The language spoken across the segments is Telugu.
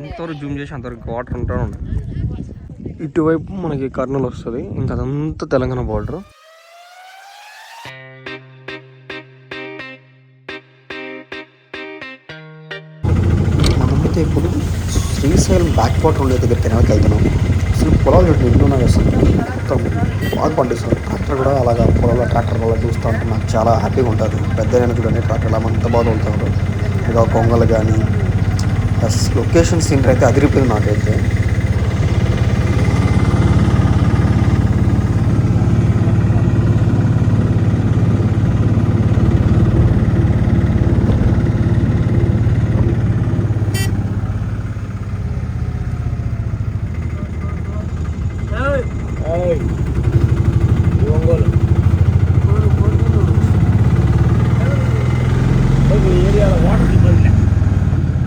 ఎంతవరకు జూమ్ చేసి అంతవరకు వాటర్ ఉంటా ఇటువైపు మనకి కర్నూలు వస్తుంది. ఇంకా అదంతా తెలంగాణ బార్డర్ మనమైతే ఇప్పుడు శ్రీశైలం బ్యాక్ వాటర్ ఉండే దగ్గర తినడానికి వెళ్తున్నాం. అసలు పొలాలు చూడండి ఎన్ని మొత్తం బాగా పండిస్తారు. ట్రాక్టర్ కూడా అలాగా పొలాల ట్రాక్టర్ అలా చూస్తూ ఉంటే నాకు చాలా హ్యాపీగా ఉంటుంది. పెద్ద అయినా చూడండి ట్రాక్టర్ అలా అంత బాగా ఉంటారు ఇక కొంగలు కానీ లొకేషన్ సీనరీ అయితే అదిరిపోయింది నాకైతే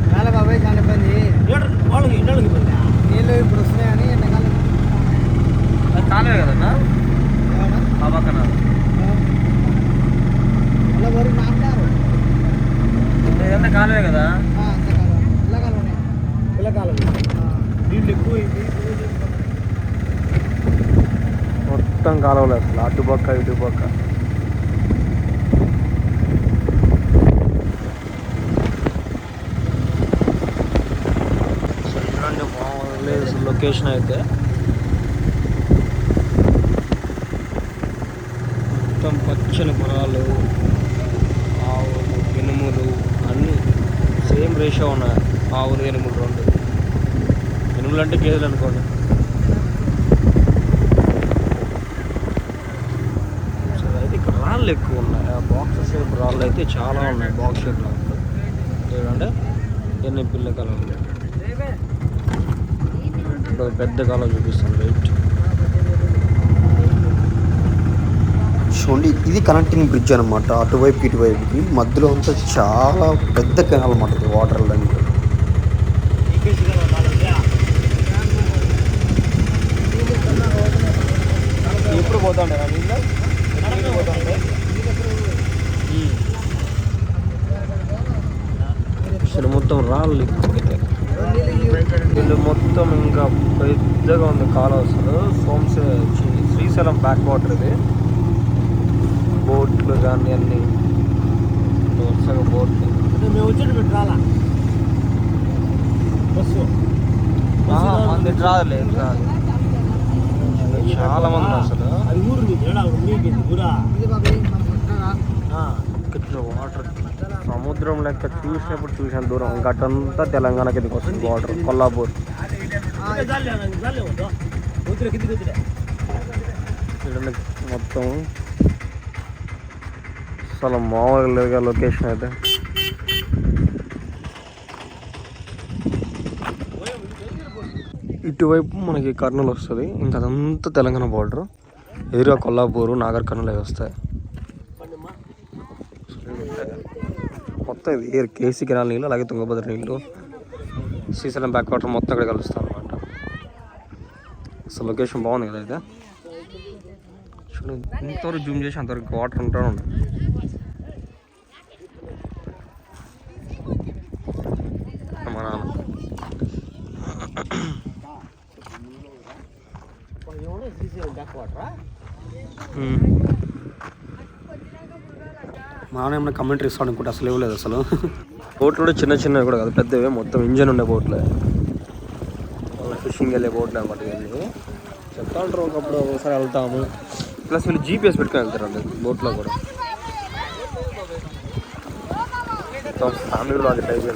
చాలా బాబాయ్ చాలా ఇబ్బంది నీళ్ళు ఇప్పుడు వస్తున్నాయని ఎండాకాలం కాలే కదన్నా ఏమన్నా? ఆ పక్కన అలా వరకు నాటారు ఇదంతా కాలే కదా ఆ, అంతకాలం పిల్లకాలం పిల్లకాలం నీళ్ళు ఎక్కువ మొత్తం కాలువలు అసలు అటు పక్క ఇటు పక్క. బాగుంది లొకేషన్ అయితే. మొత్తం పచ్చని పొలాలు ఆవులు ఎనుములు అన్నీ సేమ్ రేషో ఉన్నాయి. ఆవులు ఎనుములు రెండు. ఎనుములు అంటే గేదెలు అనుకోండి. అయితే ఇక్కడ రాళ్ళు ఎక్కువ ఉన్నాయి. ఆ బాక్స్ షేప్ రాళ్ళు అయితే చాలా ఉన్నాయి. బాక్స్ ఏంటంటే ఎన్ని పిల్ల కలర్ ఇప్పుడు పెద్ద కాలం చూపిస్తుంది రైట్ చూడండి ఇది కనెక్టింగ్ బ్రిడ్జ్ అనమాట అటువైపు ఇటువైపుకి. మధ్యలో అంతా చాలా పెద్ద కెనాల్ అనమాట ఇది వాటర్ వెళ్ళడానికి ఎప్పుడు పోతాండే నా నీళ్ళు ఎప్పుడు పోతాండే అసలు మొత్తం రాళ్ళు ఎక్కువ అయితే వీళ్ళు మొత్తం ఇంకా పెద్దగా ఉంది కాలం అసలు సోమ్స్ శ్రీశైలం బ్యాక్ వాటర్ ఇది. బోట్లు కానీ అన్ని. వరుసగా బోట్లు. మంది రాదులే రాదు. చాలా మంది అసలు. ఇక్కడ వాటర్ సముద్రం లెక్క చూసినప్పుడు చూసిన దూరం. ఇంకా అటంతా తెలంగాణ కిందకి వస్తుంది వాటర్ కొల్లాపూర్. చూడండి మొత్తం అసలు మామూలుగా లేదుగా లొకేషన్ అయితే. ఇటువైపు మనకి కర్నూలు వస్తుంది. ఇంకా అదంతా తెలంగాణ బార్డర్ ఎదురుగా కొల్లాపూరు నాగర్ కర్నూలు అవి వస్తాయి. మొత్తం ఇది కేసీ కెనాల్ నీళ్ళు అలాగే తుంగభద్ర నీళ్ళు శ్రీశైలం బ్యాక్ వాటర్ మొత్తం అక్కడ కలుస్తాం. అసలు లొకేషన్ బాగుంది కదా అయితే. చూడు ఎంతవరకు జూమ్ చేసి అంతవరకు వాటర్ ఉంటానే ఉన్నాయి మా నాన్న. మా నాన్న ఏమైనా కమెంటరీ ఇస్తాడు అనుకుంటే అసలు ఇవ్వలేదు అసలు. బోట్లు కూడా చిన్న చిన్నవి కూడా కాదు పెద్దవే మొత్తం ఇంజన్ ఉండే బోట్లే ఫిషింగ్ వెళ్ళే బోట్లే అనమాట ఇవన్నీ చెప్తా ఉంటారు ఒకప్పుడు ఒకసారి వెళ్తాము. ప్లస్ వీళ్ళు జీపీఎస్ పెట్టుకొని వెళ్తారండి బోట్లో కూడా. మొత్తం ఫ్యామిలీలో అది టైప్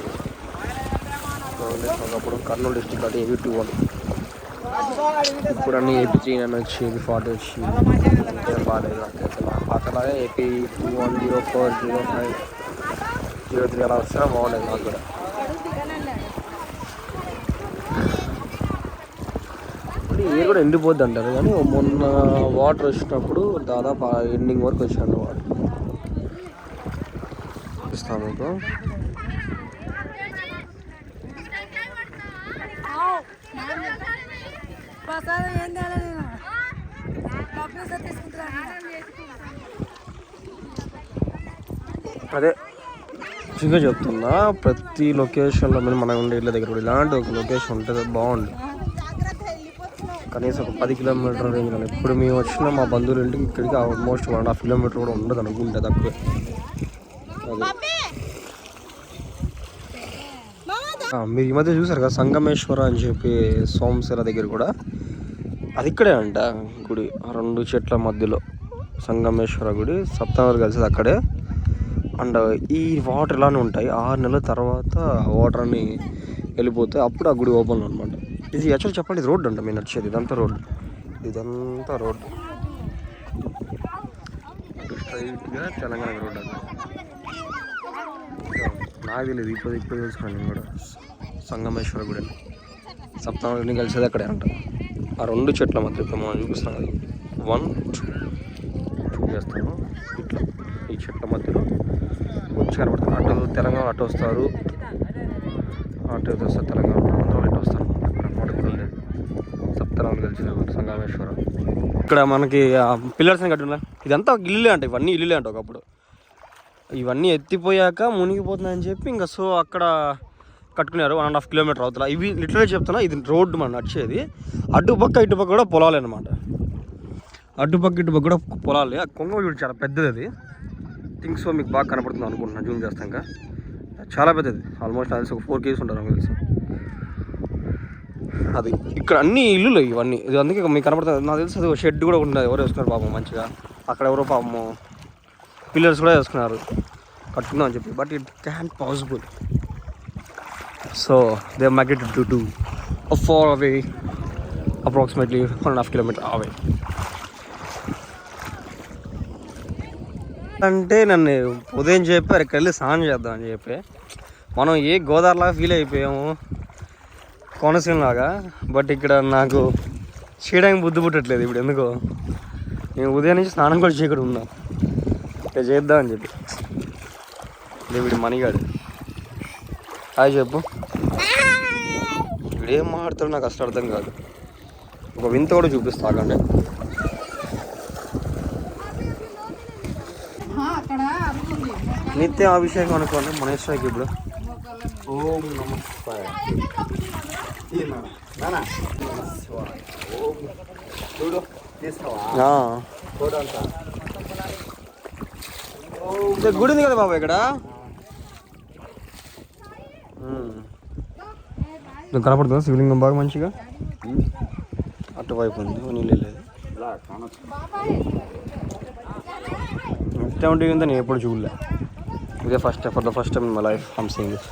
ఒకప్పుడు కర్నూలు డిస్టిక్ అది ఏవి టూ వన్. ఇప్పుడు అన్ని ఏపీ త్రీ నైన్ వచ్చి ఏపీ ఫార్టీ వచ్చి ఇంకేం బాగాలేదు నాకైతే నా పాతలాగా AP two one zero four zero five zero three అలా వస్తే బాగుండేది నాకు కూడా. ఇప్పుడు ఈ కూడా ఎండిపోద్ది అంటారు కానీ మొన్న వాటర్ వచ్చినప్పుడు దాదాపు ఎండింగ్ వరకు వచ్చాను వాటర్ ఇస్తాను మీకు. అదే మంచిగా చెప్తున్నా ప్రతి లొకేషన్లో మీద మనం ఉండే ఇళ్ళ దగ్గర కూడా ఇలాంటి ఒక లొకేషన్ ఉంటుంది బాగుంది కనీసం ఒక పది కిలోమీటర్ రేంజ్ ఇప్పుడు మేము వచ్చిన మా బంధువుల ఇంటికి ఇక్కడికి almost one and half kilometre కూడా ఉండదు అనుకుంటే తక్కువే మీరు ఈ మధ్య చూసారు కదా సంగమేశ్వర అని చెప్పి సోమశిల దగ్గర కూడా? అది ఇక్కడే అంట గుడి ఆ రెండు చెట్ల మధ్యలో. సంగమేశ్వర గుడి సప్తమర్ కలిసి అక్కడే. అండ్ ఈ వాటర్ ఇలానే ఉంటాయి. ఆరు నెలల తర్వాత వాటర్ అన్ని వెళ్ళిపోతే అప్పుడు ఆ గుడి ఓపెన్ అనమాట ఇది యాక్చువల్ చెప్పండి ఇది రోడ్ అంట మేము నడిచేది ఇదంతా రోడ్ ఇదంతా రోడ్ స్ట్రైట్గా తెలంగాణ రోడ్ అంట నాకు తెలియదు ఇప్పుడు ఇప్పుడు తెలుసుకున్నాను నేను కూడా. సంగమేశ్వర గుడి. అని సప్తమని కలిసేది అక్కడే అంట. ఆ రెండు చెట్ల మధ్య ఇప్పుడు మనం చూపిస్తాం అది వన్ టూ టూ ఇట్లా. ఈ చెట్ల మధ్యలో వచ్చి కనబడుతుంది. అటు తెలంగాణ అటు వస్తారు. అటు వస్తారు తెలంగాణ ఆంధ్ర ఇటు వస్తారు అక్కడ గుడి ఉండేది సప్తరాములు కలిసి సంగమేశ్వరం ఇక్కడ మనకి పిల్లర్స్ అని కట్టిన ఇదంతా ఇల్లులే అంట ఇవన్నీ ఇల్లులే అంట ఒకప్పుడు. ఇవన్నీ ఎత్తిపోయాక మునిగిపోతుందని చెప్పి ఇంకా సో అక్కడ కట్టుకున్నారు వన్ అండ్ హాఫ్ కిలోమీటర్ అవుతుంది ఇవి లిటరల్ చెప్తున్నా ఇది రోడ్డు మనం నడిచేది. అటుపక్క ఇటుపక్క కూడా పొలాలే అనమాట అటుపక్క ఇటుపక్క కూడా పొలాలే. ఆ కొంగ చూడు చాలా పెద్దది అది. థింగ్స్ మీకు బాగా కనపడుతుంది అనుకుంటున్నాను జూమ్ చేస్తాక చాలా పెద్దది ఆల్మోస్ట్ అది ఒక ఫోర్ కేజీస్ ఉంటారు నాకు తెలిసి. అది. ఇక్కడ అన్ని ఇల్లులు ఇవన్నీ. ఇది అందుకే మీకు కనపడుతుంది. నాకు తెలుసు అది షెడ్ కూడా ఉండదు. ఎవరు వేసుకున్నారు పాపం మంచిగా. అక్కడ ఎవరో పాపము పిల్లర్స్ కూడా వేసుకున్నారు. కట్టుకుందాం అని చెప్పి. But it can possible. So they migrate to do far away approximately one and half kilometre away అంటే నన్ను ఉదయం చెప్పారు ఇక్కడ వెళ్ళి స్నానం చేద్దాం అని చెప్పి. మనం ఏ గోదావరిలాగా ఫీల్ అయిపోయాము? కోనసీమలాగా బట్ ఇక్కడ నాకు చేయడానికి బుద్ధి పుట్టట్లేదు ఇప్పుడు ఎందుకో. నేను ఉదయం నుంచి స్నానం కూడా చేయకుండా ఉన్నా. ఇక చేద్దాం అని చెప్పి. ఇదే వీడి మనీగాడు హాయ్ చెప్పు. వీడు ఏం మాట్లాడతాడు నాకు అసలు అర్థం కాదు. ఒక వింత కూడా చూపిస్తా నిత్య అభిషేకం అనుకోండి మనీష్కి ఇప్పుడు. ఓం నమ. చూడు తీసుకోవా గుడి ఉంది కదా బాబు ఇక్కడ? కనపడుతుంది? శివలింగం బాగా మంచిగా? అటువైపు ఉంది నీళ్ళు లేదు. ఇట్లాంటివి ఉందని నేను ఎప్పుడు చూడలే. ఇదే first for the first time my life I'm seeing this